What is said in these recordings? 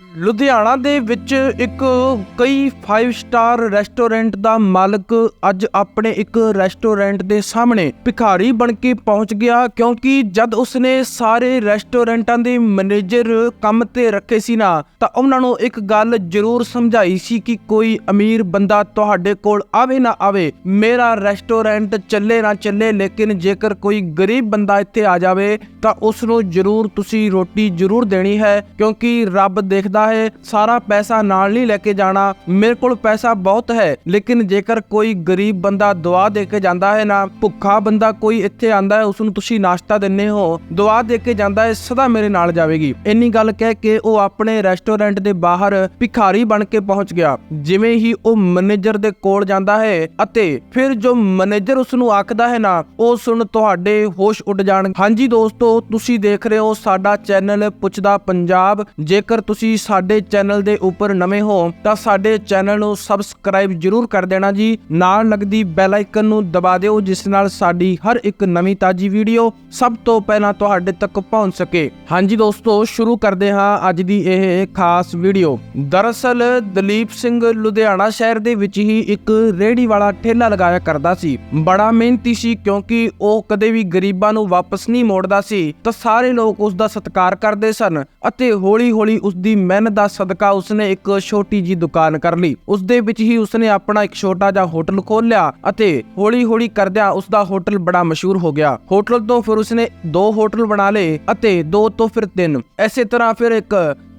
ਲੁਧਿਆਣਾ ਦੇ ਵਿੱਚ ਇੱਕ ਕਈ 5 ਸਟਾਰ ਰੈਸਟੋਰੈਂਟ ਦਾ ਮਾਲਕ ਅੱਜ ਆਪਣੇ ਇੱਕ ਰੈਸਟੋਰੈਂਟ ਦੇ ਸਾਹਮਣੇ ਭਿਖਾਰੀ ਬਣ ਕੇ ਪਹੁੰਚ ਗਿਆ ਕਿਉਂਕਿ ਜਦ ਉਸਨੇ ਸਾਰੇ ਰੈਸਟੋਰੈਂਟਾਂ ਦੇ ਮੈਨੇਜਰ ਕੰਮ ਤੇ ਰੱਖੇ ਸੀ ਨਾ, ਤਾਂ ਉਹਨਾਂ ਨੂੰ ਇੱਕ ਗੱਲ ਜ਼ਰੂਰ ਸਮਝਾਈ ਸੀ ਕਿ ਕੋਈ ਅਮੀਰ ਬੰਦਾ ਤੁਹਾਡੇ ਕੋਲ ਆਵੇ ਨਾ ਆਵੇ, ਮੇਰਾ ਰੈਸਟੋਰੈਂਟ ਚੱਲੇ ਨਾ ਚੱਲੇ, ਲੇਕਿਨ ਜੇਕਰ ਕੋਈ ਗਰੀਬ ਬੰਦਾ ਇੱਥੇ ਆ ਜਾਵੇ, ਤਾਂ ਉਸ ਨੂੰ ਜ਼ਰੂਰ ਤੁਸੀਂ ਰੋਟੀ ਜ਼ਰੂਰ ਦੇਣੀ ਹੈ ਕਿਉਂਕਿ ਰੱਬ ਦੇ ਦੇਖਦਾ ਹੈ, ਸਾਰਾ ਪੈਸਾ ਨਾਲ ਨਹੀਂ ਲੈ ਕੇ ਜਾਣਾ। ਮੇਰੇ ਕੋਲ ਪੈਸਾ ਬਹੁਤ ਹੈ, ਲੇਕਿਨ ਜੇਕਰ ਕੋਈ ਗਰੀਬ ਬੰਦਾ ਦੁਆ ਦੇ ਕੇ ਜਾਂਦਾ ਹੈ ਨਾ, ਭੁੱਖਾ ਬੰਦਾ ਕੋਈ ਇੱਥੇ ਆਂਦਾ ਹੈ ਉਸ ਨੂੰ ਤੁਸੀਂ ਨਾਸ਼ਤਾ ਦਿੰਨੇ ਹੋ, ਦੁਆ ਦੇ ਕੇ ਜਾਂਦਾ ਹੈ, ਸਦਾ ਮੇਰੇ ਨਾਲ ਜਾਵੇਗੀ। ਇੰਨੀ ਗੱਲ ਕਹਿ ਕੇ ਉਹ ਆਪਣੇ ਰੈਸਟੋਰੈਂਟ ਦੇ ਬਾਹਰ ਭਿਖਾਰੀ ਬਣ ਕੇ ਪਹੁੰਚ ਗਿਆ। ਜਿਵੇਂ ਹੀ ਉਹ ਮੈਨੇਜਰ ਦੇ ਕੋਲ ਜਾਂਦਾ ਹੈ ਅਤੇ ਫਿਰ ਜੋ ਮੈਨੇਜਰ ਉਸ ਨੂੰ ਆਖਦਾ ਹੈ ਨਾ, ਉਹ ਸੁਣ ਤੁਹਾਡੇ ਹੋਸ਼ ਉੱਡ ਜਾਣ। ਹਾਂਜੀ ਦੋਸਤੋ, ਤੁਸੀਂ ਦੇਖ ਰਹੇ ਹੋ ਸਾਡਾ ਚੈਨਲ ਪੁੱਛਦਾ ਪੰਜਾਬ। ਜੇਕਰ ਤੁਸੀਂ ਸਾਡੇ ਚੈਨਲ ਦੇ ਉੱਪਰ ਨਵੇਂ ਹੋ ਤਾਂ ਸਾਡੇ ਚੈਨਲ ਨੂੰ ਸਬਸਕ੍ਰਾਈਬ ਜਰੂਰ ਕਰ ਦੇਣਾ ਜੀ। ਨਾਲ ਲੱਗਦੀ ਬੈਲ ਆਈਕਨ ਨੂੰ ਦਬਾ ਦਿਓ ਜਿਸ ਨਾਲ ਸਾਡੀ ਹਰ ਇੱਕ ਨਵੀਂ ਤਾਜੀ ਵੀਡੀਓ ਸਭ ਤੋਂ ਪਹਿਲਾਂ ਤੁਹਾਡੇ ਤੱਕ ਪਹੁੰਚ ਸਕੇ। ਹਾਂਜੀ ਦੋਸਤੋ, ਸ਼ੁਰੂ ਕਰਦੇ ਹਾਂ ਅੱਜ ਦੀ ਇਹ ਖਾਸ ਵੀਡੀਓ। ਦਰਅਸਲ ਦਲੀਪ ਸਿੰਘ ਲੁਧਿਆਣਾ ਸ਼ਹਿਰ ਦੇ ਵਿੱਚ ਹੀ ਇੱਕ ਰੇੜੀ ਵਾਲਾ ਠੇਲਾ ਲਗਾਇਆ ਕਰਦਾ ਸੀ। ਬੜਾ ਮਿਹਨਤੀ ਸੀ ਕਿਉਂਕਿ ਉਹ ਕਦੇ ਵੀ ਗਰੀਬਾਂ ਨੂੰ ਵਾਪਸ ਨਹੀਂ ਮੋੜਦਾ ਸੀ ਤਾਂ ਸਾਰੇ ਲੋਕ ਉਸ ਦਾ ਸਤਿਕਾਰ ਕਰਦੇ ਸਨ ਅਤੇ ਹੌਲੀ-ਹੌਲੀ ਉਸ ਦੀ ਮਿਹਨਤ ਦਾ ਸਦਕਾ ਉਸਨੇ ਇੱਕ ਛੋਟੀ ਜੀ ਦੁਕਾਨ ਕਰ ਲਈ। ਉਸ ਦੇ ਵਿੱਚ ਹੀ ਉਸਨੇ ਆਪਣਾ ਇੱਕ ਛੋਟਾ ਜਿਹਾ ਹੋਟਲ ਖੋਲ੍ਹ ਲਿਆ ਅਤੇ ਹੌਲੀ-ਹੌਲੀ ਕਰਦਿਆਂ ਉਸ ਦਾ ਹੋਟਲ ਬੜਾ ਮਸ਼ਹੂਰ ਹੋ ਗਿਆ। ਹੋਟਲ ਤੋਂ ਫਿਰ ਉਸਨੇ ਦੋ ਹੋਟਲ ਬਣਾ ਲਏ ਅਤੇ ਦੋ ਤੋਂ ਫਿਰ ਤਿੰਨ। ਐਸੇ ਤਰ੍ਹਾਂ ਫਿਰ ਇੱਕ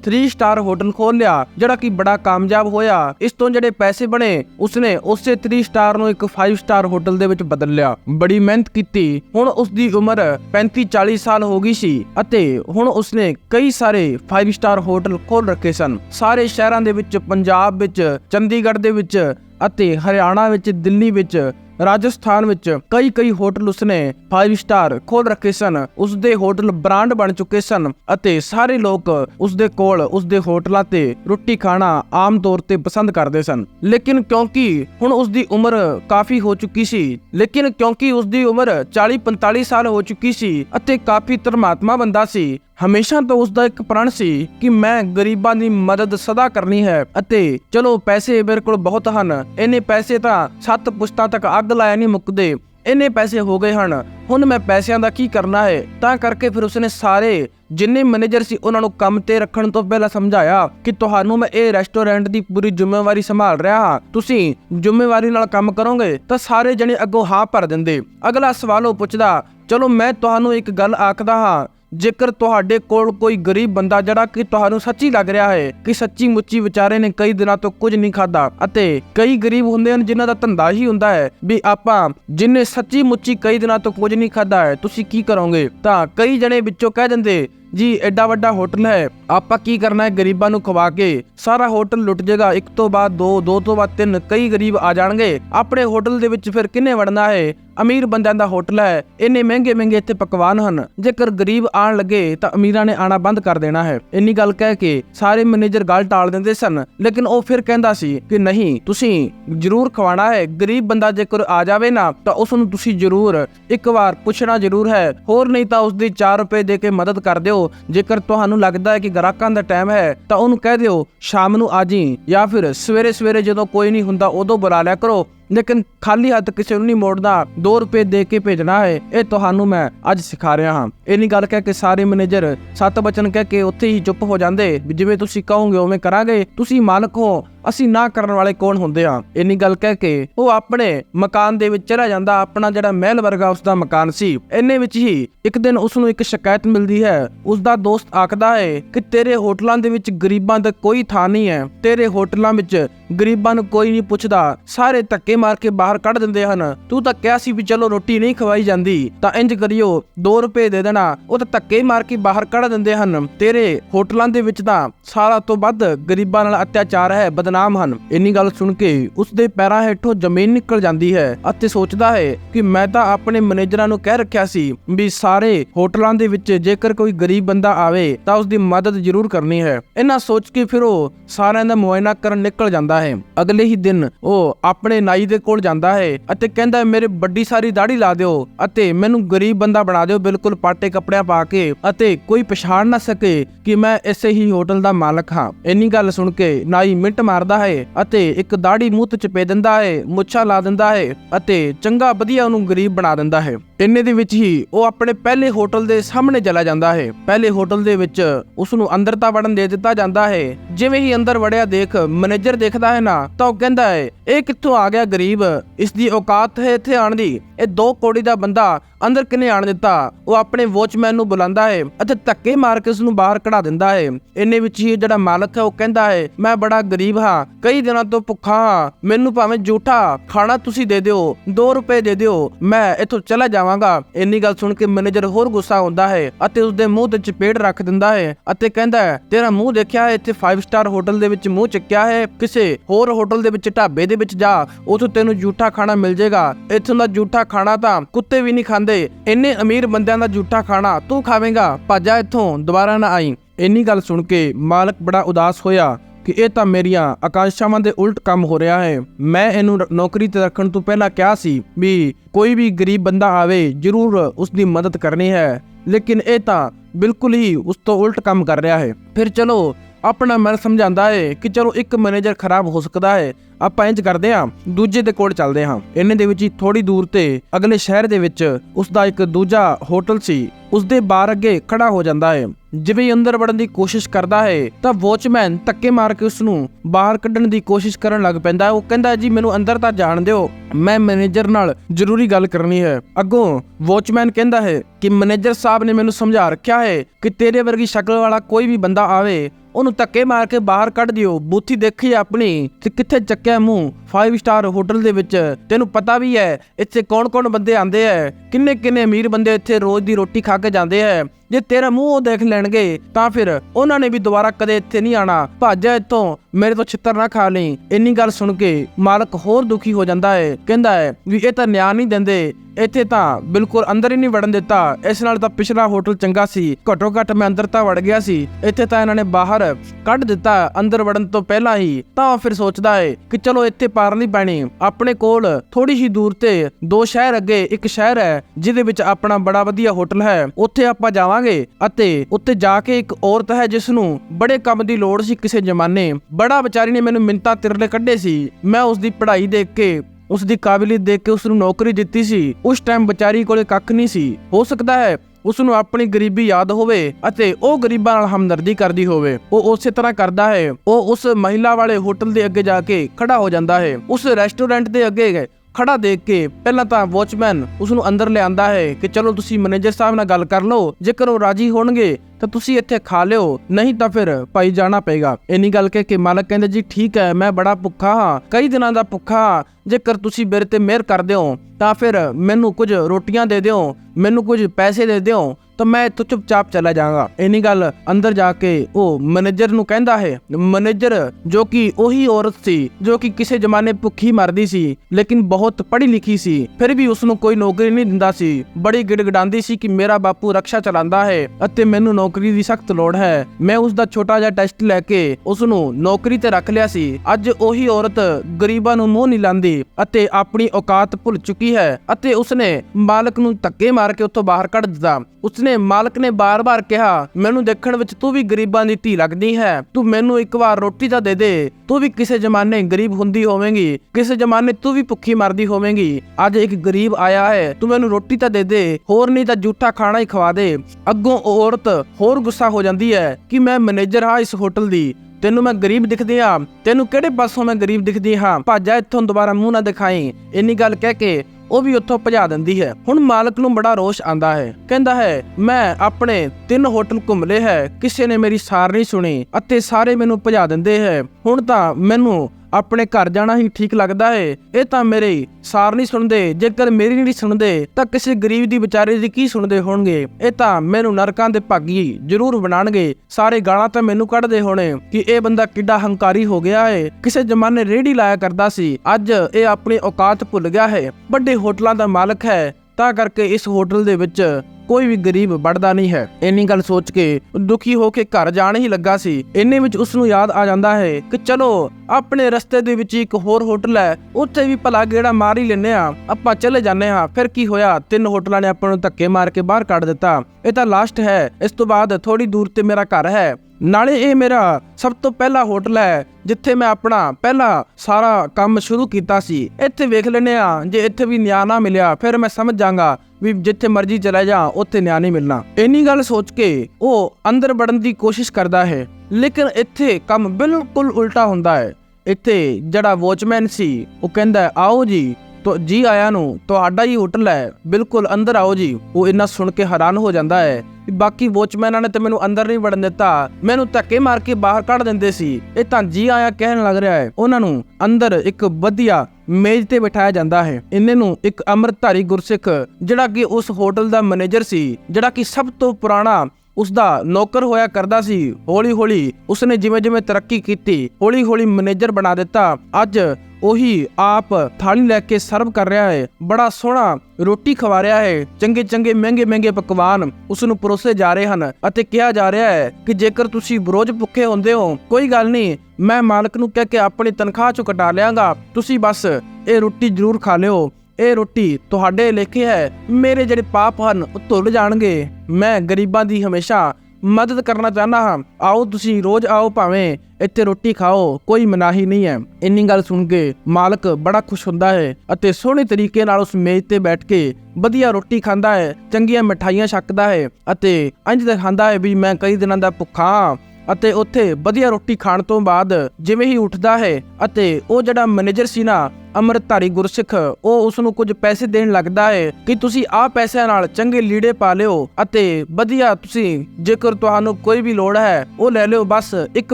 3 ਸਟਾਰ ਹੋਟਲ ਖੋਲ ਲਿਆ ਜਿਹੜਾ ਕਿ ਬੜਾ ਕਾਮਯਾਬ ਹੋਇਆ। ਇਸ ਤੋਂ ਜਿਹੜੇ ਪੈਸੇ ਬਣੇ, ਉਸਨੇ ਉਸੇ 3 ਸਟਾਰ ਨੂੰ ਇੱਕ 5 ਸਟਾਰ ਹੋਟਲ ਦੇ ਵਿੱਚ ਬਦਲ ਲਿਆ। ਬੜੀ ਮਿਹਨਤ ਕੀਤੀ। ਹੁਣ ਉਸ ਦੀ ਉਮਰ 35 40 ਸਾਲ ਹੋ ਗਈ ਸੀ ਅਤੇ ਹੁਣ ਉਸਨੇ ਕਈ ਸਾਰੇ 5 ਸਟਾਰ ਹੋਟਲ ਖੋਲ ਰੱਖੇ ਸਨ। ਸਾਰੇ ਸ਼ਹਿਰਾਂ ਦੇ ਵਿੱਚ, ਪੰਜਾਬ ਵਿੱਚ, ਚੰਡੀਗੜ੍ਹ ਦੇ ਵਿੱਚ ਅਤੇ ਹਰਿਆਣਾ ਵਿੱਚ, ਦਿੱਲੀ ਵਿੱਚ ਰਾਜਸਥਾਨ ਵਿੱਚ ਕਈ ਕਈ ਹੋਟਲ ਉਸਨੇ 5 ਸਟਾਰ ਖੋਲ ਰੱਖੇ ਸਨ। ਉਸਦੇ ਹੋਟਲ ਬ੍ਰਾਂਡ ਬਣ ਚੁੱਕੇ ਸਨ ਅਤੇ ਸਾਰੇ ਲੋਕ ਉਸਦੇ ਕੋਲ ਉਸਦੇ ਹੋਟਲਾਂ ਤੇ ਰੋਟੀ ਖਾਣਾ ਆਮ ਤੌਰ ਤੇ ਪਸੰਦ ਕਰਦੇ ਸਨ। ਲੇਕਿਨ ਕਿਉਂਕਿ ਹੁਣ ਉਸਦੀ ਉਮਰ ਕਾਫੀ ਹੋ ਚੁੱਕੀ ਸੀ, ਲੇਕਿਨ ਕਿਉਂਕਿ ਉਸਦੀ ਉਮਰ 40 45 ਸਾਲ ਹੋ ਚੁੱਕੀ ਸੀ ਅਤੇ ਕਾਫੀ ਧਰਮਾਤਮਾ ਬੰਦਾ ਸੀ ਹਮੇਸ਼ਾ ਤੋਂ ਉਸ ਦਾ ਇੱਕ ਪ੍ਰਣ ਸੀ ਕਿ ਮੈਂ ਗਰੀਬਾਂ ਦੀ ਮਦਦ ਸਦਾ ਕਰਨੀ ਹੈ ਅਤੇ ਚਲੋ ਪੈਸੇ ਮੇਰੇ ਕੋਲ ਬਹੁਤ ਹਨ ਇਹਨੇ ਪੈਸੇ ਤਾਂ ਸੱਤ ਪੁਸ਼ਤਾਂ ਤੱਕ ਅੱਗ ਲਾਇਆ ਨਹੀਂ ਮੁੱਕਦੇ, ਇੰਨੇ ਪੈਸੇ ਹੋ ਗਏ ਹਨ, ਹੁਣ ਮੈਂ ਪੈਸਿਆਂ ਦਾ ਕੀ ਕਰਨਾ ਹੈ? ਤਾਂ ਕਰਕੇ ਫਿਰ ਉਸਨੇ ਸਾਰੇ ਜਿੰਨੇ ਮੈਨੇਜਰ ਸੀ ਉਹਨਾਂ ਨੂੰ ਕੰਮ ਤੇ ਰੱਖਣ ਤੋਂ ਪਹਿਲਾਂ ਸਮਝਾਇਆ ਕਿ ਤੁਹਾਨੂੰ ਮੈਂ ਇਹ ਰੈਸਟੋਰੈਂਟ ਦੀ ਪੂਰੀ ਜ਼ਿੰਮੇਵਾਰੀ ਸੰਭਾਲ ਰਿਹਾ ਹਾਂ, ਤੁਸੀਂ ਜ਼ਿੰਮੇਵਾਰੀ ਨਾਲ ਕੰਮ ਕਰੋਗੇ ਤਾਂ ਸਾਰੇ ਜਣੇ ਅੱਗੋਂ ਹਾਂ ਭਰ ਦਿੰਦੇ। ਅਗਲਾ ਸਵਾਲ ਉਹ ਪੁੱਛਦਾ, ਚਲੋ ਮੈਂ ਤੁਹਾਨੂੰ ਇੱਕ ਗੱਲ ਆਖਦਾ ਹਾਂ ਜੇਕਰ ਤੁਹਾਡੇ ਕੋਲ ਕੋਈ ਗਰੀਬ ਬੰਦਾ ਜਿਹੜਾ ਕਿ ਤੁਹਾਨੂੰ ਸੱਚੀ ਲੱਗ ਰਿਹਾ ਹੈ ਕਿ ਸੱਚੀ ਮੁੱਚੀ ਵਿਚਾਰੇ ਨੇ ਕਈ ਦਿਨਾਂ ਤੋਂ ਕੁਝ ਨਹੀਂ ਖਾਦਾ ਅਤੇ ਕਈ ਗਰੀਬ ਹੁੰਦੇ ਹਨ ਜਿਨ੍ਹਾਂ ਦਾ ਧੰਦਾ ਹੀ ਹੁੰਦਾ ਹੈ ਵੀ ਆਪਾਂ ਜਿੰਨੇ ਸੱਚੀ ਮੁੱਚੀ ਕਈ ਦਿਨਾਂ ਤੋਂ ਕੁਝ ਨਹੀਂ ਖਾਦਾ ਹੈ, ਤੁਸੀਂ ਕੀ ਕਰੋਗੇ? ਤਾਂ ਕਈ ਜਣੇ ਵਿੱਚੋਂ ਕਹਿ ਦਿੰਦੇ ਜੀ, ਐਡਾ ਵੱਡਾ ਹੋਟਲ ਹੈ। ਆਪਾਂ ਕੀ ਕਰਨਾ ਹੈ? ਗਰੀਬਾਂ ਨੂੰ ਖਵਾ ਕੇ ਸਾਰਾ ਹੋਟਲ ਲੁੱਟ ਜਾਏਗਾ। ਇੱਕ ਤੋਂ ਬਾਅਦ ਦੋ ਦੋ ਤੋਂ ਬਾਅਦ ਤਿੰਨ ਕਈ ਗਰੀਬ ਆ ਜਾਣਗੇ। ਆਪਣੇ ਹੋਟਲ ਦੇ ਵਿੱਚ ਫਿਰ ਕਿੰਨੇ ਵੜਨਾ ਹੈ? ਅਮੀਰ ਬੰਦਿਆਂ ਦਾ ਹੋਟਲ ਹੈ। ਇੰਨੇ ਮਹਿੰਗੇ ਮਹਿੰਗੇ ਇੱਥੇ ਪਕਵਾਨ ਹਨ। ਜੇਕਰ ਗਰੀਬ ਆਣ ਲੱਗੇ ਤਾਂ ਅਮੀਰਾਂ ਨੇ ਆਣਾ ਬੰਦ ਕਰ ਦੇਣਾ ਹੈ। ਇੰਨੀ ਗੱਲ ਕਹਿ ਕੇ ਸਾਰੇ ਮੈਨੇਜਰ ਗੱਲ ਟਾਲ ਦਿੰਦੇ ਸਨ। ਲੇਕਿਨ ਉਹ ਫਿਰ ਕਹਿੰਦਾ ਸੀ ਕਿ ਨਹੀਂ, ਤੁਸੀਂ ਜ਼ਰੂਰ ਖਵਾਣਾ ਹੈ। ਗਰੀਬ ਬੰਦਾ ਜੇਕਰ ਆ ਜਾਵੇ ਨਾ, ਤਾਂ ਉਸ ਨੂੰ ਤੁਸੀਂ ਜ਼ਰੂਰ ਇੱਕ ਵਾਰ ਪੁੱਛਣਾ ਜ਼ਰੂਰ ਹੈ। ਹੋਰ ਨਹੀਂ ਤਾਂ ਉਸ ਦੀ 4 ਰੁਪਏ ਦੇ ਕੇ ਮਦਦ ਕਰ ਦਿਓ। ਜੇਕਰ ਤੁਹਾਨੂੰ ਲੱਗਦਾ ਹੈ ਕਿ ਗ੍ਰਾਹਕਾਂ ਦਾ ਟਾਈਮ ਹੈ, ਤਾਂ ਉਹਨੂੰ ਕਹਿ ਦਿਓ, ਸ਼ਾਮ ਨੂੰ ਆ ਜਾਂ ਫਿਰ, ਸਵੇਰੇ ਸਵੇਰੇ ਜਦੋਂ ਕੋਈ ਨਹੀਂ ਹੁੰਦਾ, ਉਦੋਂ ਬੁਲਾ ਲਿਆ ਕਰੋ। ਲੇਕਿਨ ਖਾਲੀ ਹੱਥ ਕਿਸੇ ਨੂੰ ਨਹੀਂ ਮੋੜਨਾ 2 ਰੁਪਏ ਦੇ ਕੇ ਭੇਜਣਾ ਹੈ। ਇਹ ਤੁਹਾਨੂੰ ਮੈਂ ਅੱਜ ਸਿਖਾ ਰਿਹਾ ਹਾਂ। ਇਹ ਇੰਨੀ ਗੱਲ ਕਹਿ ਕੇ ਸਾਰੇ ਮੈਨੇਜਰ ਸੱਤ ਬਚਨ ਕਹਿ ਕੇ ਉੱਥੇ ਹੀ ਚੁੱਪ ਹੋ ਜਾਂਦੇ, ਜਿਵੇਂ ਤੁਸੀਂ ਕਹੋਗੇ, ਉਵੇਂ ਕਰਾਂਗੇ। ਤੁਸੀਂ ਮਾਲਕ ਹੋ ਅਸੀਂ ਨਾ ਕਰਨ ਵਾਲੇ ਕੌਣ ਹੁੰਦੇ ਆ ਇੰਨੀ ਗੱਲ ਕਹਿ ਕੇ ਉਹ ਆਪਣੇ ਮਕਾਨ ਦੇ ਵਿੱਚ ਚਲਾ ਜਾਂਦਾ। ਆਪਣਾ ਜਿਹੜਾ ਮਹਿਲ ਵਰਗਾ ਉਸ ਦਾ ਮਕਾਨ ਸੀ। ਇੰਨੇ ਵਿੱਚ ਹੀ ਇੱਕ ਦਿਨ ਉਸ ਨੂੰ ਇੱਕ ਸ਼ਿਕਾਇਤ ਮਿਲਦੀ ਹੈ। ਉਸ ਦਾ ਦੋਸਤ ਆਖਦਾ ਹੈ ਕਿ ਤੇਰੇ ਹੋਟਲਾਂ ਦੇ ਵਿੱਚ ਗਰੀਬਾਂ ਦਾ ਕੋਈ ਥਾਂ ਨਹੀਂ ਹੈ। ਤੇਰੇ ਹੋਟਲਾਂ ਵਿੱਚ ਗਰੀਬਾਂ ਨੂੰ ਕੋਈ ਨਹੀਂ ਪੁੱਛਦਾ। ਸਾਰੇ ਧੱਕੇ ਮਾਰ ਕੇ ਬਾਹਰ ਕੱਢ ਦਿੰਦੇ ਹਨ। ਤੂੰ ਤਾਂ ਕਿਹਾ ਸੀ ਵੀ ਚਲੋ ਰੋਟੀ ਨਹੀਂ ਖਵਾਈ ਜਾਂਦੀ। ਤਾਂ ਇੰਜ ਕਰਿਓ 2 ਰੁਪਏ ਦੇ ਦੇਣਾ। ਉਹ ਤਾਂ ਧੱਕੇ ਮਾਰ ਕੇ ਬਾਹਰ ਕੱਢ ਦਿੰਦੇ ਹਨ। ਤੇਰੇ ਹੋਟਲਾਂ ਦੇ ਵਿੱਚ ਤਾਂ ਸਾਰਾ ਤੋਂ ਵੱਧ ਗਰੀਬਾਂ ਨਾਲ ਅਤਿਆਚਾਰ ਹੈ, ਬਦਨਾਮ। ਬਦਨਾਮ ਹਨ। ਇੰਨੀ ਗੱਲ ਸੁਣ ਕੇ ਉਸ ਦੇ ਪੈਰਾਂ ਹੇਠੋਂ ਜ਼ਮੀਨ ਨਿਕਲ ਜਾਂਦੀ ਹੈ ਅਤੇ ਸੋਚਦਾ ਹੈ ਕਿ ਮੈਂ ਤਾਂ ਆਪਣੇ ਮੈਨੇਜਰਾਂ ਨੂੰ ਕਹਿ ਰੱਖਿਆ ਸੀ ਵੀ ਸਾਰੇ ਹੋਟਲਾਂ ਦੇ ਵਿੱਚ ਜੇਕਰ ਕੋਈ ਗਰੀਬ ਬੰਦਾ ਆਵੇ ਤਾਂ ਉਸ ਦੀ ਮਦਦ ਜ਼ਰੂਰ ਕਰਨੀ ਹੈ। ਇਹਨਾਂ ਸੋਚ ਕੇ ਫਿਰ ਉਹ ਸਾਰਿਆਂ ਦਾ ਮੁਆਇਨਾ ਕਰਨ ਨਿਕਲ ਜਾਂਦਾ ਹੈ। ਅਗਲੇ ਹੀ ਦਿਨ ਉਹ ਆਪਣੇ ਨਾਈ ਦੇ ਕੋਲ ਜਾਂਦਾ ਹੈ ਅਤੇ ਕਹਿੰਦਾ, ਮੇਰੇ ਵੱਡੀ ਸਾਰੀ ਦਾੜੀ ਲਾ ਦਿਓ ਅਤੇ ਮੈਨੂੰ ਗਰੀਬ ਬੰਦਾ ਬਣਾ ਦਿਓ, ਬਿਲਕੁਲ ਪਾਟੇ ਕੱਪੜਿਆਂ ਪਾ ਕੇ ਅਤੇ ਕੋਈ ਪਛਾਣ ਨਾ ਸਕੇ ਕਿ ਮੈਂ ਇਸੇ ਹੀ ਹੋਟਲ ਦਾ ਮਾਲਕ ਹਾਂ। ਇੰਨੀ ਗੱਲ ਸੁਣ ਕੇ ਨਾਈ ਮਿੰਟ ਮਾਰਦਾ ਹੈ ਅਤੇ ਇੱਕ ਦਾੜੀ ਮੂੰਹ ਤੇ ਚਪੇ ਦਿੰਦਾ ਹੈ, ਮੁੱਛਾਂ ਲਾ ਦਿੰਦਾ ਹੈ ਅਤੇ ਚੰਗਾ ਵਧੀਆ ਉਹਨੂੰ ਗਰੀਬ ਬਣਾ ਦਿੰਦਾ ਹੈ। ਇੰਨੇ ਦੇ ਵਿੱਚ ਹੀ ਉਹ ਆਪਣੇ ਪਹਿਲੇ ਹੋਟਲ ਦੇ ਸਾਹਮਣੇ ਚਲਾ ਜਾਂਦਾ ਹੈ। ਪਹਿਲੇ ਹੋਟਲ ਦੇ ਵਿੱਚ ਉਸ ਨੂੰ ਅੰਦਰ ਤਾਂ ਵੜਨ ਦੇ ਦਿੱਤਾ ਜਾਂਦਾ ਹੈ। ਜਿਵੇਂ ਹੀ ਅੰਦਰ ਵੜਿਆ ਦੇਖ ਮੈਨੇਜਰ ਦੇਖਦਾ ਹੈ ਨਾ, ਤਾਂ ਉਹ ਕਹਿੰਦਾ ਹੈ, ਇਹ ਕਿੱਥੋਂ ਆ ਗਿਆ ਗਰੀਬ? ਇਸ ਦੀ ਔਕਾਤ ਹੈ ਇੱਥੇ ਆਣ ਦੀ। ਇਹ ਦੋ ਕੋੜੀ ਦਾ ਬੰਦਾ ਅੰਦਰ ਕਿਨੇ ਆਣ ਦਿੱਤਾ? ਉਹ ਆਪਣੇ ਵੋਚਮੈਨ ਨੂੰ ਬੁਲਾਉਂਦਾ ਹੈ ਅਤੇ ਧੱਕੇ ਮਾਰ ਕੇ ਉਸ ਨੂੰ ਬਾਹਰ ਕਢਾ ਦਿੰਦਾ ਹੈ। ਇੰਨੇ ਵਿੱਚ ਹੀ ਜਿਹੜਾ ਮਾਲਕ ਹੈ, ਉਹ ਕਹਿੰਦਾ ਹੈ, ਮੈਂ ਬੜਾ ਗਰੀਬ ਹਾਂ। ਕਈ ਦਿਨਾਂ ਤੋਂ ਭੁੱਖਾ ਹਾਂ। ਮੈਨੂੰ ਭਾਵੇਂ ਝੂਠਾ ਖਾਣਾ ਤੁਸੀਂ ਦੇ ਦਿਓ 2 ਰੁਪਏ ਦੇ ਦਿਓ। ਮੈਂ ਇੱਥੋਂ ਚਲਾ ਜਾ ਜਾਵਾਂਗਾ। ਇੰਨੀ ਗੱਲ ਸੁਣ ਕੇ ਮੈਨੇਜਰ ਹੋਰ ਗੁੱਸਾ ਹੁੰਦਾ ਹੈ ਅਤੇ ਉਸ ਮੂੰਹ ਤੇ ਚਪੇੜ ਰੱਖ ਦਿੰਦਾ ਹੈ ਅਤੇ ਕਹਿੰਦਾ ਹੈ, ਤੇਰਾ ਮੂੰਹ ਦੇਖਿਆ ਹੈ, ਇੱਥੇ 5 ਸਟਾਰ ਹੋਟਲ ਦੇ ਵਿੱਚ ਮੂੰਹ ਚੱਕਿਆ ਹੈ। ਕਿਸੇ ਹੋਰ ਹੋਟਲ ਦੇ ਵਿੱਚ, ਢਾਬੇ ਦੇ ਵਿੱਚ ਜਾ, ਉਥੋਂ ਤੈਨੂੰ ਝੂਠਾ ਖਾਣਾ ਮਿਲ ਜਾਏਗਾ। ਇੱਥੋਂ ਦਾ ਝੂਠਾ ਖਾਣਾ ਤਾਂ ਕੁੱਤੇ ਵੀ ਨਹੀਂ ਖਾਂਦੇ। ਇੰਨੇ ਅਮੀਰ ਬੰਦਿਆਂ ਦਾ ਝੂਠਾ ਖਾਣਾ ਤੂੰ ਖਾਵੇਂਗਾ। ਭਾਜਾ ਇੱਥੋਂ, ਦੁਬਾਰਾ ਨਾ ਆਈ। ਇੰਨੀ ਗੱਲ ਸੁਣ ਕੇ ਮਾਲਕ ਬੜਾ ਉਦਾਸ ਹੋਇਆ ਕਿ ਇਹ ਤਾਂ ਮੇਰੀਆਂ ਆਕਾਂਸ਼ਾਵਾਂ ਦੇ ਉਲਟ ਕੰਮ ਹੋ ਰਿਹਾ ਹੈ। ਮੈਂ ਇਹਨੂੰ ਨੌਕਰੀ ਤੇ ਰੱਖਣ ਤੋਂ ਪਹਿਲਾਂ ਕਿਹਾ ਸੀ ਵੀ ਕੋਈ ਵੀ ਗਰੀਬ ਬੰਦਾ ਆਵੇ, ਜ਼ਰੂਰ ਉਸ ਦੀ ਮਦਦ ਕਰਨੀ ਹੈ। ਲੇਕਿਨ ਇਹ ਤਾਂ ਬਿਲਕੁਲ ਹੀ ਉਸ ਤੋਂ ਉਲਟ ਕੰਮ ਕਰ ਰਿਹਾ ਹੈ। ਫਿਰ ਚਲੋ, ਆਪਣਾ ਮਨ ਸਮਝਾਉਂਦਾ ਹੈ ਕਿ ਚਲੋ ਇੱਕ ਮੈਨੇਜਰ ਖਰਾਬ ਹੋ ਸਕਦਾ ਹੈ। ਆਪਾਂ ਇੰਜ ਕਰਦੇ ਹਾਂ, ਦੂਜੇ ਦੇ ਕੋਲ ਚੱਲਦੇ ਹਾਂ। ਇੰਨੇ ਦੇ ਵਿੱਚ ਹੀ ਥੋੜੀ ਦੂਰ ਤੇ ਅਗਲੇ ਸ਼ਹਿਰ ਦੇ ਵਿੱਚ ਉਸ ਦਾ ਇੱਕ ਦੂਜਾ ਹੋਟਲ ਸੀ। ਉਸ ਦੇ ਬਾਹਰ ਅੱਗੇ ਖੜਾ ਹੋ ਜਾਂਦਾ ਹੈ। ਜਿਵੇਂ ਅੰਦਰ ਵੜਨ ਦੀ ਕੋਸ਼ਿਸ਼ ਕਰਦਾ ਹੈ, ਤਾਂ ਵਾਚਮੈਨ ਧੱਕੇ ਮਾਰ ਕੇ ਉਸ ਨੂੰ ਬਾਹਰ ਕੱਢਣ ਦੀ ਕੋਸ਼ਿਸ਼ ਕਰਨ ਲੱਗ ਪੈਂਦਾ ਹੈ। ਉਹ ਕਹਿੰਦਾ, ਜੀ, ਮੈਨੂੰ ਅੰਦਰ ਤਾਂ ਜਾਣ ਦਿਓ। ਮੈਂ ਮੈਨੇਜਰ ਨਾਲ ਜ਼ਰੂਰੀ ਗੱਲ ਕਰਨੀ ਹੈ। ਅੱਗੋਂ ਵਾਚਮੈਨ ਕਹਿੰਦਾ ਹੈ ਕਿ ਮੈਨੇਜਰ ਸਾਹਿਬ ਨੇ ਮੈਨੂੰ ਸਮਝਾ ਰੱਖਿਆ ਹੈ ਕਿ ਤੇਰੇ ਵਰਗੀ ਸ਼ਕਲ ਵਾਲਾ ਕੋਈ ਵੀ ਬੰਦਾ ਆਵੇ, ਉਹਨੂੰ ਧੱਕੇ ਮਾਰ ਕੇ ਬਾਹਰ ਕੱਢ ਦਿਓ। ਬੂਥੀ ਦੇਖੀ ਆਪਣੀ ਤੇ ਕਿੱਥੇ ਚੱਕਿਆ ਮੂੰਹ? 5 ਸਟਾਰ ਹੋਟਲ ਦੇ ਵਿੱਚ। ਤੈਨੂੰ ਪਤਾ ਵੀ ਹੈ, ਇੱਥੇ ਕੌਣ-ਕੌਣ ਬੰਦੇ ਆਂਦੇ ਐ ਕਿੰਨੇ ਕਿੰਨੇ ਅਮੀਰ ਬੰਦੇ ਇੱਥੇ ਰੋਜ਼ ਦੀ ਰੋਟੀ ਖਾ ਕੇ ਜਾਂਦੇ ਐ ਜੇ ਤੇਰਾ ਮੂੰਹ ਉਹ ਦੇਖ ਲੈਣਗੇ, ਤਾਂ ਫਿਰ ਉਹਨਾਂ ਨੇ ਵੀ ਦੁਬਾਰਾ ਕਦੇ ਇੱਥੇ ਨਹੀਂ ਆਣਾ ਭੱਜ ਜਾ ਇੱਥੋਂ, ਮੇਰੇ ਤੋਂ ਛਿੱਤਰ ਨਾ ਖਾ ਲਈ। ਇੰਨੀ ਗੱਲ ਸੁਣ ਕੇ ਮਾਲਕ ਹੋਰ ਦੁਖੀ ਹੋ ਜਾਂਦਾ ਹੈ ਕਹਿੰਦਾ ਹੈ ਵੀ ਇਹ ਤਾਂ ਨਿਆਂ ਨਹੀਂ ਦਿੰਦੇ। ਇੱਥੇ ਤਾਂ ਬਿਲਕੁਲ ਅੰਦਰ ਹੀ ਨਹੀਂ ਵੜਨ ਦਿੱਤਾ। ਇਸ ਨਾਲ ਤਾਂ ਪਿਛਲਾ ਹੋਟਲ ਚੰਗਾ ਸੀ, ਘੱਟੋ ਘੱਟ ਮੈਂ ਅੰਦਰ ਤਾਂ ਵੜ ਗਿਆ ਸੀ। ਇੱਥੇ ਤਾਂ ਇਹਨਾਂ ਨੇ ਬਾਹਰ ਕੱਢ ਦਿੱਤਾ, ਅੰਦਰ ਵੜਨ ਤੋਂ ਪਹਿਲਾਂ ਹੀ। ਤਾਂ ਫਿਰ ਸੋਚਦਾ ਏ ਕਿ ਚਲੋ ਇੱਥੇ ਪਾਰ ਨਹੀਂ ਪੈਣੀ। ਆਪਣੇ ਕੋਲ ਥੋੜੀ ਹੀ ਦੂਰ ਤੇ ਦੋ ਸ਼ਹਿਰ ਅੱਗੇ ਇੱਕ ਸ਼ਹਿਰ ਹੈ, ਜਿਹਦੇ ਵਿੱਚ ਆਪਣਾ ਬੜਾ ਵਧੀਆ ਹੋਟਲ ਹੈ। ਉੱਥੇ ਆਪਾਂ ਜਾਵਾਂਗੇ ਅਤੇ ਉੱਥੇ ਜਾ ਕੇ ਇੱਕ ਔਰਤ ਹੈ ਜਿਸ ਨੂੰ ਬੜੇ ਕੰਮ ਦੀ ਲੋੜ ਸੀ ਕਿਸੇ ਜ਼ਮਾਨੇ। ਬੜਾ ਵਿਚਾਰੀ ਨੇ ਮੈਨੂੰ ਮਿੰਤਾ ਤਿਰਲੇ ਕੱਢੇ ਸੀ। ਮੈਂ ਉਸ ਦੀ ਪੜ੍ਹਾਈ ਦੇਖ ਕੇ ਉਸ ਦੀ ਕਾਬਲੀਅਤ ਦੇਖ ਕੇ ਉਸ ਨੂੰ ਨੌਕਰੀ ਦਿੱਤੀ ਸੀ। ਉਸ ਟਾਈਮ ਵਿਚਾਰੀ ਕੋਲੇ ਕੱਖ ਨਹੀਂ ਸੀ। ਹੋ ਸਕਦਾ ਹੈ ਉਸ ਨੂੰ ਆਪਣੀ ਗਰੀਬੀ ਯਾਦ ਹੋਵੇ ਅਤੇ ਉਹ ਗਰੀਬਾਂ ਨਾਲ ਹਮਦਰਦੀ ਕਰਦੀ ਹੋਵੇ। ਉਹ ਉਸੇ ਤਰ੍ਹਾਂ ਕਰਦਾ ਹੈ। ਉਹ ਉਸ ਮਹਿਲਾ ਵਾਲੇ ਹੋਟਲ ਦੇ ਅੱਗੇ ਜਾ ਕੇ ਖੜਾ ਹੋ ਜਾਂਦਾ ਹੈ। ਉਸ ਰੈਸਟੋਰੈਂਟ ਦੇ ਅੱਗੇ ਖੜਾ ਦੇਖ ਕੇ ਪਹਿਲਾਂ ਤਾਂ ਵਾਚਮੈਨ ਉਸ ਨੂੰ ਅੰਦਰ ਲਿਆਂਦਾ ਹੈ ਕਿ ਚਲੋ ਤੁਸੀਂ ਮੈਨੇਜਰ ਸਾਹਿਬ ਨਾਲ ਗੱਲ ਕਰ ਲਓ। ਜੇਕਰ ਉਹ ਰਾਜੀ ਹੋਣਗੇ ਤਾਂ ਤੁਸੀਂ ਇੱਥੇ ਖਾ ਲਿਓ, ਨਹੀਂ ਤਾਂ ਫਿਰ ਭਾਈ ਜਾਣਾ ਪਏਗਾ। ਇੰਨੀ ਗੱਲ ਕਹਿ ਕੇ ਮਾਲਕ ਕਹਿੰਦੇ, ਜੀ ਠੀਕ ਹੈ, ਮੈਂ ਬੜਾ ਭੁੱਖਾ ਹਾਂ, ਕਈ ਦਿਨਾਂ ਦਾ ਭੁੱਖਾ ਹਾਂ। ਜੇਕਰ ਤੁਸੀਂ ਮੇਰੇ ਤੇ ਮਿਹਰ ਕਰ ਦਿਓ ਤਾਂ ਫਿਰ ਮੈਨੂੰ ਕੁਝ ਰੋਟੀਆਂ ਦੇ ਦਿਓ, ਮੈਨੂੰ ਕੁਝ ਪੈਸੇ ਦੇ ਦਿਓ, ਤਾਂ ਮੈਂ ਇੱਥੋਂ ਚੁੱਪਚਾਪ ਚਲਾ ਜਾਵਾਂਗਾ। ਇੰਨੀ ਗੱਲ ਅੰਦਰ ਜਾ ਕੇ ਉਹ ਮੈਨੇਜਰ ਨੂੰ ਕਹਿੰਦਾ ਹੈ। ਮੈਨੇਜਰ ਜੋ ਕਿ ਉਹੀ ਔਰਤ ਸੀ, ਜੋ ਕਿ ਕਿਸੇ ਜ਼ਮਾਨੇ ਭੁੱਖੀ ਮਰਦੀ ਸੀ, ਲੇਕਿਨ ਬਹੁਤ ਪੜ੍ਹੀ ਲਿਖੀ ਸੀ। ਫਿਰ ਵੀ ਉਸ ਨੂੰ ਕੋਈ ਨੌਕਰੀ ਨਹੀਂ ਦਿੰਦਾ ਸੀ। ਬੜੀ ਗਿੜਗੜਾਉਂਦੀ ਸੀ ਕਿ ਮੇਰਾ ਬਾਪੂ ਰਕਸ਼ਾ ਚਲਾਉਂਦਾ ਹੈ ਅਤੇ ਮੈਨੂੰ ਨੌਕਰੀ ਦੀ ਸਖਤ ਲੋੜ ਹੈ। ਮੈਂ ਉਸ ਦਾ ਛੋਟਾ ਜਿਹਾ ਟੈਸਟ ਲੈ ਕੇ ਉਸ ਨੂੰ ਨੌਕਰੀ ਤੇ ਰੱਖ ਲਿਆ ਸੀ। ਅੱਜ ਉਹੀ ਔਰਤ ਗਰੀਬਾਂ ਨੂੰ ਮੂੰਹ ਨਹੀਂ ਲਾਂਦੀ ਅਤੇ ਆਪਣੀ ਔਕਾਤ ਭੁੱਲ ਚੁੱਕੀ ਹੈ ਅਤੇ ਉਸਨੇ ਮਾਲਕ ਨੂੰ ਧੱਕੇ ਮਾਰ ਕੇ ਉੱਥੋਂ ਬਾਹਰ ਕੱਢ ਦਿੱਤਾ। ਉਸਨੇ ਮਾਲਕ ਨੇ ਬਾਰ-ਬਾਰ ਕਿਹਾ, ਮੈਨੂੰ ਦੇਖਣ ਵਿੱਚ ਤੂੰ ਵੀ ਗਰੀਬਾਂ ਦੀ ਧੀ ਲੱਗਦੀ ਹੈ। ਤੂੰ ਮੈਨੂੰ ਇੱਕ ਵਾਰ ਰੋਟੀ ਤਾਂ ਦੇ ਦੇ। ਤੂੰ ਵੀ ਕਿਸੇ ਜ਼ਮਾਨੇ ਗਰੀਬ ਹੁੰਦੀ ਹੋਵੇਂਗੀ। ਕਿਸੇ ਜ਼ਮਾਨੇ ਤੂੰ ਵੀ ਭੁੱਖੀ ਮਰਦੀ ਹੋਵੇਂਗੀ। ਅੱਜ ਇੱਕ ਗਰੀਬ ਆਇਆ ਹੈ। ਤੂੰ ਮੈਨੂੰ ਰੋਟੀ ਤਾਂ ਦੇ ਦੇ। ਹੋਰ ਨਹੀਂ ਤਾਂ ਜੂਠਾ ਖਾਣਾ ਹੀ ਖਵਾ ਦੇ। ਅੱਗੋਂ ਉਹ ਔਰਤ ਹੋਰ ਗੁੱਸਾ ਹੋ ਜਾਂਦੀ ਹੈ ਕਿ ਮੈਂ ਮੈਨੇਜਰ ਹਾਂ ਇਸ ਹੋਟਲ ਦੀ। ਤੈਨੂੰ ਮੈਂ ਗਰੀਬ ਦਿਖਦੀ ਹਾਂ। ਤੈਨੂੰ ਕਿਹੜੇ ਪਾਸੋਂ ਮੈਂ ਗਰੀਬ ਦਿਖਦੀ ਹਾਂ? ਭਾਜਾ ਇੱਥੋਂ ਦੁਬਾਰਾ ਮੂੰਹ ਨਾ ਦਿਖਾਈ। ਇੰਨੀ ਗੱਲ ਕਹਿ ਕੇ ਉਹ ਵੀ ਉੱਥੋਂ ਭਜਾ ਦਿੰਦੀ ਹੈ। ਹੁਣ ਮਾਲਕ ਨੂੰ ਬੜਾ ਰੋਸ਼ ਆਂਦਾ ਹੈ। ਕਹਿੰਦਾ ਹੈ, ਮੈਂ ਆਪਣੇ ਤਿੰਨ ਹੋਟਲ ਘੁੰਮ ਲਏ ਹੈ। ਕਿਸੇ ਨੇ ਮੇਰੀ ਸਾਰ ਨਹੀਂ ਸੁਣੀ ਅਤੇ ਸਾਰੇ ਮੈਨੂੰ ਭਜਾ ਦਿੰਦੇ ਹੈ। ਹੁਣ ਤਾਂ ਮੈਨੂੰ ਆਪਣੇ ਘਰ ਜਾਣਾ ਹੀ ਠੀਕ ਲੱਗਦਾ ਹੈ ਇਹ ਤਾਂ ਮੇਰੇ ਸਾਰ ਨਹੀਂ ਸੁਣਦੇ। ਜੇਕਰ ਮੇਰੀ ਨਹੀਂ ਸੁਣਦੇ, ਤਾਂ ਕਿਸੇ ਗਰੀਬ ਦੀ ਵਿਚਾਰੇ ਦੀ ਕੀ ਸੁਣਦੇ ਹੋਣਗੇ? ਇਹ ਤਾਂ ਮੈਨੂੰ ਨਰਕਾਂ ਦੇ ਭਾਗੀ ਜ਼ਰੂਰ ਬਣਾਣਗੇ। ਸਾਰੇ ਗਾਲਾਂ ਤਾਂ ਮੈਨੂੰ ਕੱਢਦੇ ਹੋਣੇ ਕਿ ਇਹ ਬੰਦਾ ਕਿੱਡਾ ਹੰਕਾਰੀ ਹੋ ਗਿਆ ਹੈ ਕਿਸੇ ਜ਼ਮਾਨੇ ਰੇੜੀ ਲਾਇਆ ਕਰਦਾ ਸੀ। ਅੱਜ ਇਹ ਆਪਣੀ ਔਕਾਤ ਭੁੱਲ ਗਿਆ ਹੈ। ਵੱਡੇ ਹੋਟਲਾਂ ਦਾ ਮਾਲਕ ਹੈ। ਤਾਂ ਕਰਕੇ ਇਸ ਹੋਟਲ ਦੇ ਵਿੱਚ ਕੋਈ ਵੀ ਗਰੀਬ ਵੜਦਾ ਨਹੀਂ ਹੈ। ਇੰਨੀ ਗੱਲ ਸੋਚ ਕੇ ਦੁਖੀ ਹੋ ਕੇ ਘਰ ਜਾਣ ਹੀ ਲੱਗਾ ਸੀ। ਇੰਨੇ ਵਿੱਚ ਉਸ ਨੂੰ ਯਾਦ ਆ ਜਾਂਦਾ ਹੈ ਕਿ ਚਲੋ, ਆਪਣੇ ਰਸਤੇ ਦੇ ਵਿੱਚ ਇੱਕ ਹੋਰ ਹੋਟਲ ਹੈ। ਉੱਥੇ ਵੀ ਭਲਾ ਗੇੜਾ ਮਾਰ ਹੀ ਲੈਨੇ ਆ ਆਪਾਂ ਚਲੇ ਜਾਂਦੇ ਹਾਂ। ਫਿਰ ਕੀ ਹੋਇਆ? ਤਿੰਨ ਹੋਟਲਾਂ ਨੇ ਆਪਾਂ ਨੂੰ ਧੱਕੇ ਮਾਰ ਕੇ ਬਾਹਰ ਕੱਢ ਦਿੱਤਾ। ਇਹ ਤਾਂ ਲਾਸਟ ਹੈ। ਇਸ ਤੋਂ ਬਾਅਦ ਥੋੜੀ ਦੂਰ ਤੇ ਮੇਰਾ ਘਰ ਹੈ। ਨਾਲੇ ਇਹ ਮੇਰਾ ਸਭ ਤੋਂ ਪਹਿਲਾ ਹੋਟਲ ਹੈ, ਜਿੱਥੇ ਮੈਂ ਆਪਣਾ ਪਹਿਲਾ ਸਾਰਾ ਕੰਮ ਸ਼ੁਰੂ ਕੀਤਾ ਸੀ। ਇੱਥੇ ਵੇਖ ਲੈਨੇ ਆ ਜੇ ਇੱਥੇ ਵੀ ਨਿਆਂ ਨਾ ਮਿਲਿਆ, ਫਿਰ ਮੈਂ ਸਮਝ ਜਾਗਾ ਵੀ ਜਿੱਥੇ ਮਰਜ਼ੀ ਚਲਾ ਜਾ, ਉੱਥੇ ਨਿਆਂ ਨਹੀਂ ਮਿਲਣਾ। ਇੰਨੀ ਗੱਲ ਸੋਚ ਕੇ ਉਹ ਅੰਦਰ ਵੜਨ ਦੀ ਕੋਸ਼ਿਸ਼ ਕਰਦਾ ਹੈ, ਲੇਕਿਨ ਇੱਥੇ ਕੰਮ ਬਿਲਕੁਲ ਉਲਟਾ ਹੁੰਦਾ ਹੈ। ਇੱਥੇ ਜਿਹੜਾ ਵੋਚਮੈਨ ਸੀ, ਉਹ ਕਹਿੰਦਾ, ਆਓ ਜੀ ਤੋ ਜੀ ਆਇਆਂ ਨੂੰ, ਤੁਹਾਡਾ ਹੀ ਹੋਟਲ ਹੈ। ਬਿਲਕੁਲ ਅੰਦਰ ਆਓ ਜੀ। ਉਹ ਇੰਨਾ ਸੁਣ ਕੇ ਹੈਰਾਨ ਹੋ ਜਾਂਦਾ ਹੈ ਬਾਕੀ ਵੋਚਮੈਨਾਂ ਨੇ ਤੇ ਮੈਨੂੰ ਅੰਦਰ ਨਹੀਂ ਵੜਨ ਦਿੱਤਾ। ਮੈਨੂੰ ਧੱਕੇ ਮਾਰ ਕੇ ਬਾਹਰ ਕੱਢ ਦਿੰਦੇ ਸੀ। ਇਹ ਤਾਂ ਜੀ ਆਇਆ ਕਹਿਣ ਲੱਗ ਰਿਹਾ ਹੈ। ਉਹਨਾਂ ਨੂੰ ਅੰਦਰ ਇੱਕ ਵਧੀਆ ਮੇਜ਼ ਤੇ ਬਿਠਾਇਆ ਜਾਂਦਾ ਹੈ। ਇੰਨੇ ਨੂੰ ਇੱਕ ਅੰਮ੍ਰਿਤਧਾਰੀ ਗੁਰਸਿੱਖ, ਜਿਹੜਾ ਕਿ ਉਸ ਹੋਟਲ ਦਾ ਮੈਨੇਜਰ ਸੀ, ਜਿਹੜਾ ਕਿ ਸਭ ਤੋਂ ਪੁਰਾਣਾ ਉਸ ਦਾ ਨੌਕਰ ਹੋਇਆ ਕਰਦਾ ਸੀ। ਹੌਲੀ ਹੌਲੀ ਉਸਨੇ ਜਿਵੇਂ ਜਿਵੇਂ ਤਰੱਕੀ ਕੀਤੀ ਹੌਲੀ ਹੌਲੀ ਮੈਨੇਜਰ ਬਣਾ ਦਿੱਤਾ। ਅੱਜ ਉਹੀ ਆਪ ਥਾਲੀ ਲੈ ਕੇ ਸਰਵ ਕਰ ਰਿਹਾ ਹੈ। ਬੜਾ ਸੋਹਣਾ ਰੋਟੀ ਖਵਾ ਰਿਹਾ ਹੈ। ਚੰਗੇ ਚੰਗੇ ਮਹਿੰਗੇ ਮਹਿੰਗੇ ਪਕਵਾਨ ਉਸ ਨੂੰ ਪਰੋਸੇ ਜਾ ਰਹੇ ਹਨ ਅਤੇ ਕਿਹਾ ਜਾ ਰਿਹਾ ਹੈ ਕਿ ਜੇਕਰ ਤੁਸੀਂ ਬਰੋਜ ਭੁੱਖੇ ਹੁੰਦੇ ਹੋ, ਕੋਈ ਗੱਲ ਨਹੀਂ, ਮੈਂ ਮਾਲਕ ਨੂੰ ਕਹਿ ਕੇ ਆਪਣੀ ਤਨਖਾਹ ਚੋਂ ਕਟਾ ਲਿਆਂਗਾ। ਤੁਸੀਂ ਬਸ ਇਹ ਰੋਟੀ ਜ਼ਰੂਰ ਖਾ ਲਿਓ। ਇਹ ਰੋਟੀ ਤੁਹਾਡੇ ਲੇਖੇ ਹੈ? ਮੇਰੇ ਜਿਹੜੇ ਪਾਪ ਹਨ, ਉਹ ਧੁੱਲ ਜਾਣਗੇ। ਮੈਂ ਗਰੀਬਾਂ ਦੀ ਹਮੇਸ਼ਾ ਮਦਦ ਕਰਨਾ ਚਾਹੁੰਦਾ ਹਾਂ। ਆਓ ਤੁਸੀਂ ਰੋਜ਼ ਆਓ, ਭਾਵੇਂ ਇੱਥੇ ਰੋਟੀ ਖਾਓ, ਕੋਈ ਮਨਾਹੀ ਨਹੀਂ ਹੈ। ਇੰਨੀ ਗੱਲ ਸੁਣ ਕੇ ਮਾਲਕ ਬੜਾ ਖੁਸ਼ ਹੁੰਦਾ ਹੈ ਅਤੇ ਸੋਹਣੇ ਤਰੀਕੇ ਨਾਲ ਉਸ ਮੇਜ਼ ਤੇ ਬੈਠ ਕੇ ਵਧੀਆ ਰੋਟੀ ਖਾਂਦਾ ਹੈ, ਚੰਗੀਆਂ ਮਿਠਾਈਆਂ ਛਕਦਾ ਹੈ ਅਤੇ ਇੰਜ ਦਿਖਾਉਂਦਾ ਹੈ ਵੀ ਮੈਂ ਕਈ ਦਿਨਾਂ ਦਾ ਭੁੱਖਾ ਹਾਂ ਅਤੇ ਉੱਥੇ ਵਧੀਆ ਰੋਟੀ ਖਾਣ ਤੋਂ ਬਾਅਦ ਜਿਵੇਂ ਹੀ ਉੱਠਦਾ ਹੈ ਅਤੇ ਉਹ ਜਿਹੜਾ ਮੈਨੇਜਰ ਸੀ ਨਾ ਅੰਮ੍ਰਿਤਧਾਰੀ ਗੁਰਸਿੱਖ, ਉਹ ਉਸ ਨੂੰ ਕੁਝ ਪੈਸੇ ਦੇਣ ਲੱਗਦਾ ਹੈ ਕਿ ਤੁਸੀਂ ਆਹ ਪੈਸਿਆਂ ਨਾਲ ਚੰਗੇ ਲੀੜੇ ਪਾ ਲਿਓ ਅਤੇ ਵਧੀਆ ਤੁਸੀਂ ਜੇਕਰ ਤੁਹਾਨੂੰ ਕੋਈ ਵੀ ਲੋੜ ਹੈ, ਉਹ ਲੈ ਲਿਓ। ਬਸ ਇੱਕ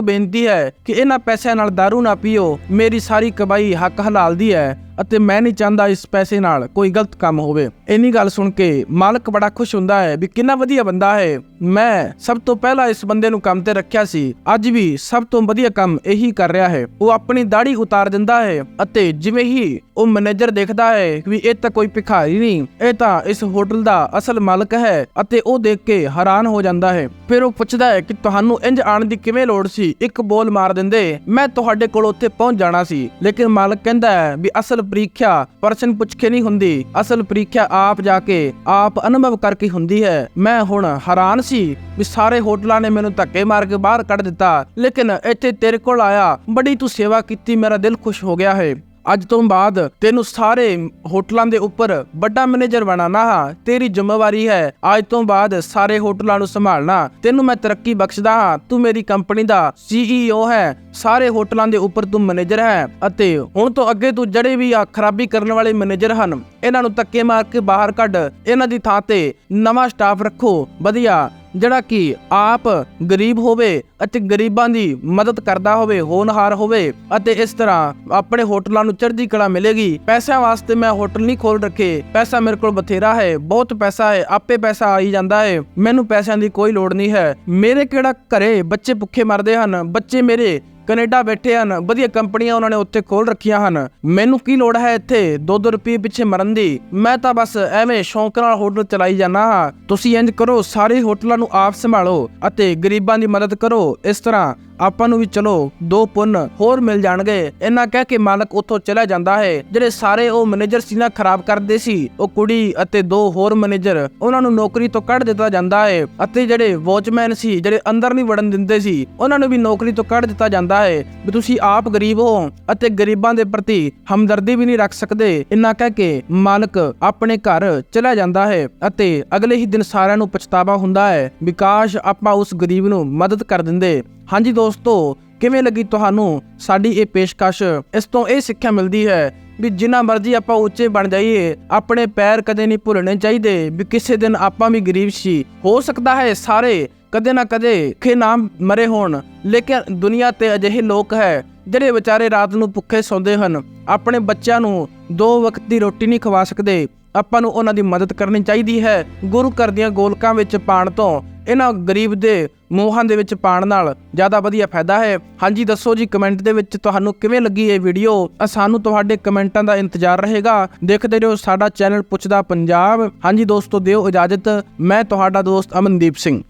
ਬੇਨਤੀ ਹੈ ਕਿ ਇਹਨਾਂ ਪੈਸਿਆਂ ਨਾਲ दारू ਨਾ ਪੀਓ। ਮੇਰੀ ਸਾਰੀ ਕਮਾਈ ਹੱਕ ਹਲਾਲ ਦੀ ਹੈ ਅਤੇ ਮੈਂ ਨਹੀਂ ਚਾਹੁੰਦਾ ਇਸ ਪੈਸੇ ਨਾਲ ਕੋਈ ਗਲਤ ਕੰਮ ਹੋਵੇ। ਇੰਨੀ ਗੱਲ ਸੁਣ ਕੇ ਮਾਲਕ ਬੜਾ ਖੁਸ਼ ਹੁੰਦਾ ਹੈ ਵੀ ਕਿੰਨਾ ਵਧੀਆ ਬੰਦਾ ਹੈ। ਮੈਂ ਸਭ ਤੋਂ ਪਹਿਲਾਂ ਇਸ ਬੰਦੇ ਨੂੰ ਕੰਮ ਤੇ ਰੱਖਿਆ ਸੀ। ਅੱਜ ਵੀ ਸਭ ਤੋਂ ਵਧੀਆ ਕੰਮ ਇਹੀ ਕਰ ਰਿਹਾ ਹੈ। ਉਹ ਆਪਣੀ ਦਾੜੀ ਉਤਾਰ ਦਿੰਦਾ ਹੈ ਅਤੇ ਜਿਵੇਂ ਹੀ ਉਹ ਮੈਨੇਜਰ ਦੇਖਦਾ ਹੈ ਵੀ ਇਹ ਤਾਂ ਕੋਈ ਭਿਖਾਰੀ ਨਹੀਂ, ਇਹ ਤਾਂ ਇਸ ਹੋਟਲ ਦਾ ਅਸਲ ਮਾਲਕ ਹੈ ਅਤੇ ਉਹ ਦੇਖ ਕੇ ਹੈਰਾਨ ਹੋ ਜਾਂਦਾ ਹੈ। ਫਿਰ ਉਹ ਪੁੱਛਦਾ ਹੈ ਕਿ ਤੁਹਾਨੂੰ ਇੰਜ ਆਣ ਦੀ ਕਿਵੇਂ ਲੋੜ ਸੀ? ਇੱਕ ਬੋਲ ਮਾਰ ਦਿੰਦੇ, ਮੈਂ ਤੁਹਾਡੇ ਕੋਲ ਉੱਥੇ ਪਹੁੰਚ ਜਾਣਾ ਸੀ। ਲੇਕਿਨ ਮਾਲਕ ਕਹਿੰਦਾ ਹੈ ਵੀ ਅਸਲ ਪ੍ਰੀਖਿਆ ਪਰਸਨ ਪੁੱਛ ਕੇ ਨਹੀਂ ਹੁੰਦੀ। ਅਸਲ ਪ੍ਰੀਖਿਆ ਆਪ ਜਾ ਕੇ ਆਪ ਅਨੁਭਵ ਕਰਕੇ ਹੁੰਦੀ ਹੈ। ਮੈਂ ਹੁਣ ਹੈਰਾਨ ਸੀ ਵੀ ਸਾਰੇ ਹੋਟਲਾਂ ਨੇ ਮੈਨੂੰ ਧੱਕੇ ਮਾਰ ਕੇ ਬਾਹਰ ਕੱਢ ਦਿੱਤਾ। ਲੇਕਿਨ ਇੱਥੇ ਤੇਰੇ ਕੋਲ ਆਇਆ, ਬੜੀ ਤੂੰ ਸੇਵਾ ਕੀਤੀ, ਮੇਰਾ ਦਿਲ ਖੁਸ਼ ਹੋ ਗਿਆ ਹੈ। ਅੱਜ ਤੋਂ ਬਾਅਦ ਤੈਨੂੰ ਸਾਰੇ ਹੋਟਲਾਂ ਦੇ ਉੱਪਰ ਵੱਡਾ ਮੈਨੇਜਰ ਬਣਾਣਾ ਹਾਂ, ਤੇਰੀ ਜ਼ਿੰਮੇਵਾਰੀ ਹੈ। ਅੱਜ ਤੋਂ ਬਾਅਦ ਸਾਰੇ ਹੋਟਲਾਂ ਨੂੰ ਸੰਭਾਲਣਾ। ਤੈਨੂੰ ਮੈਂ ਤਰੱਕੀ ਬਖਸ਼ਦਾ ਹਾਂ। ਤੂੰ ਮੇਰੀ ਕੰਪਨੀ ਦਾ ਸੀਈਓ ਹੈ। ਸਾਰੇ ਹੋਟਲਾਂ ਦੇ ਉੱਪਰ ਤੂੰ ਮੈਨੇਜਰ ਹੈ ਅਤੇ ਹੁਣ ਤੋਂ ਅੱਗੇ ਤੂੰ ਜਿਹੜੇ ਵੀ ਆ ਖਰਾਬੀ ਕਰਨ ਵਾਲੇ ਮੈਨੇਜਰ ਹਨ। ਇਹਨਾਂ ਨੂੰ ਧੱਕੇ ਮਾਰ ਕੇ ਬਾਹਰ ਕੱਢ। ਇਹਨਾਂ ਦੀ ਥਾਂ ਤੇ ਨਵਾਂ ਸਟਾਫ ਰੱਖੋ। ਵਧੀਆ। ਜਿਹੜਾ ਕਿ ਆਪ ਗਰੀਬ ਹੋਵੇ ਅਤੇ ਗਰੀਬਾਂ ਦੀ ਮਦਦ ਕਰਦਾ ਹੋਵੇ, ਹੋਣਹਾਰ ਹੋਵੇ ਅਤੇ ਇਸ ਤਰ੍ਹਾਂ ਆਪਣੇ ਹੋਟਲਾਂ ਨੂੰ ਚੜ੍ਹਦੀ ਕਲਾ ਮਿਲੇਗੀ। ਪੈਸਿਆਂ ਵਾਸਤੇ ਮੈਂ ਹੋਟਲ ਨਹੀਂ ਖੋਲ ਰੱਖੇ। ਪੈਸਾ ਮੇਰੇ ਕੋਲ ਬਥੇਰਾ ਹੈ, ਬਹੁਤ ਪੈਸਾ ਹੈ, ਆਪੇ ਪੈਸਾ ਆਈ ਜਾਂਦਾ ਹੈ। ਮੈਨੂੰ ਪੈਸਿਆਂ ਦੀ ਕੋਈ ਲੋੜ ਨਹੀਂ ਹੈ। ਮੇਰੇ ਕਿਹੜਾ ਘਰੇ ਬੱਚੇ ਭੁੱਖੇ ਮਰਦੇ ਹਨ? ਬੱਚੇ ਮੇਰੇ ਕੈਨੇਡਾ ਬੈਠੇ ਹਨ। ਵਧੀਆ ਕੰਪਨੀਆਂ ਉਹਨਾਂ ਨੇ ਉੱਥੇ ਖੋਲ ਰੱਖੀਆਂ ਹਨ। ਮੈਨੂੰ ਕੀ ਲੋੜ ਹੈ ਇੱਥੇ? 2-2 ਰੁਪਏ ਪਿੱਛੇ ਮਰਨ ਦੀ। ਮੈਂ ਤਾਂ ਬਸ ਐਵੇਂ ਸ਼ੌਂਕ ਨਾਲ ਹੋਟਲ ਚਲਾਈ ਜਾਣਾ ਹਾਂ। ਤੁਸੀਂ ਇੰਜ ਕਰੋ, ਸਾਰੇ ਹੋਟਲਾਂ ਨੂੰ ਆਪ ਸੰਭਾਲੋ ਅਤੇ ਗਰੀਬਾਂ ਦੀ ਮਦਦ ਕਰੋ। ਇਸ ਤਰ੍ਹਾਂ ਆਪਾਂ ਨੂੰ ਵੀ ਚਲੋ, ਦੋ ਪੁੰਨ ਹੋਰ ਮਿਲ ਜਾਣਗੇ। ਇਹਨਾਂ ਕਹਿ ਕੇ ਮਾਲਕ ਉੱਥੋਂ ਚਲਾ ਜਾਂਦਾ ਹੈ। ਜਿਹੜੇ ਸਾਰੇ ਉਹ ਮੈਨੇਜਰ ਸੀ ਨਾ ਖਰਾਬ ਕਰਦੇ ਸੀ, ਉਹ ਕੁੜੀ ਅਤੇ ਦੋ ਹੋਰ ਮੈਨੇਜਰ ਉਹਨਾਂ ਨੂੰ ਨੌਕਰੀ ਤੋਂ ਕੱਢ ਦਿੱਤਾ ਜਾਂਦਾ ਹੈ। ਅਤੇ ਜਿਹੜੇ ਵਾਚਮੈਨ ਸੀ, ਜਿਹੜੇ ਅੰਦਰ ਨਹੀਂ ਵੜਨ ਦਿੰਦੇ ਸੀ, ਉਹਨਾਂ ਨੂੰ ਵੀ ਨੌਕਰੀ ਤੋਂ ਕੱਢ ਦਿੱਤਾ ਜਾਂਦਾ ਹੈ ਵੀ ਤੁਸੀਂ ਆਪ ਗਰੀਬ ਹੋ ਅਤੇ ਗਰੀਬਾਂ ਦੇ ਪ੍ਰਤੀ ਹਮਦਰਦੀ ਵੀ ਨਹੀਂ ਰੱਖ ਸਕਦੇ। ਇੰਨਾ ਕਹਿ ਕੇ ਮਾਲਕ ਆਪਣੇ ਘਰ ਚਲਾ ਜਾਂਦਾ ਹੈ ਅਤੇ ਅਗਲੇ ਹੀ ਦਿਨ ਸਾਰਿਆਂ ਨੂੰ ਪਛਤਾਵਾ ਹੁੰਦਾ ਹੈ ਵਿਕਾਸ਼ ਆਪਾਂ ਉਸ ਗਰੀਬ ਨੂੰ ਮਦਦ ਕਰ ਦਿੰਦੇ। ਹਾਂਜੀ ਦੋਸਤੋ, ਕਿਵੇਂ ਲੱਗੀ ਤੁਹਾਨੂੰ ਸਾਡੀ ਇਹ ਪੇਸ਼ਕਸ਼? ਇਸ ਤੋਂ ਇਹ ਸਿੱਖਿਆ ਮਿਲਦੀ ਹੈ ਵੀ ਜਿੰਨਾ ਮਰਜ਼ੀ ਆਪਾਂ ਉੱਚੇ ਬਣ ਜਾਈਏ, ਆਪਣੇ ਪੈਰ ਕਦੇ ਨਹੀਂ ਭੁੱਲਣੇ ਚਾਹੀਦੇ ਵੀ ਕਿਸੇ ਦਿਨ ਆਪਾਂ ਵੀ ਗਰੀਬ ਸੀ। ਹੋ ਸਕਦਾ ਹੈ ਸਾਰੇ ਕਦੇ ਨਾ ਕਦੇ ਖੇ ਨਾ ਮਰੇ ਹੋਣ, ਲੇਕਿਨ ਦੁਨੀਆ ਤੇ ਅਜਿਹੇ ਲੋਕ ਹੈ ਜਿਹੜੇ ਵਿਚਾਰੇ ਰਾਤ ਨੂੰ ਭੁੱਖੇ ਸੌਂਦੇ ਹਨ। ਆਪਣੇ ਬੱਚਿਆਂ ਨੂੰ ਦੋ ਵਕਤ ਦੀ ਰੋਟੀ ਨਹੀਂ ਖਵਾ ਸਕਦੇ। ਆਪਾਂ ਨੂੰ ਉਹਨਾਂ ਦੀ ਮਦਦ ਕਰਨੀ ਚਾਹੀਦੀ ਹੈ। ਗੁਰੂ ਘਰ ਦੀਆਂ ਗੋਲਕਾਂ ਵਿੱਚ ਪਾਣ ਤੋਂ ਇਹਨਾਂ ਗਰੀਬ ਦੇ ਮੋਹਾਂ ਦੇ ਵਿੱਚ ਪਾਣ ਨਾਲ ਜ਼ਿਆਦਾ ਵਧੀਆ ਫਾਇਦਾ ਹੈ। ਹਾਂਜੀ, ਦੱਸੋ ਜੀ ਕਮੈਂਟ ਦੇ ਵਿੱਚ ਤੁਹਾਨੂੰ ਕਿਵੇਂ ਲੱਗੀ ਇਹ ਵੀਡੀਓ ਸਾਨੂੰ ਤੁਹਾਡੇ ਕਮੈਂਟਾਂ ਦਾ ਇੰਤਜ਼ਾਰ ਰਹੇਗਾ। ਦੇਖਦੇ ਰਹੋ, ਸਾਡਾ ਚੈਨਲ ਪੁੱਛਦਾ ਪੰਜਾਬ। ਹਾਂਜੀ, ਦੋਸਤੋ, ਦਿਓ ਇਜਾਜ਼ਤ। ਮੈਂ ਤੁਹਾਡਾ ਦੋਸਤ ਅਮਨਦੀਪ ਸਿੰਘ।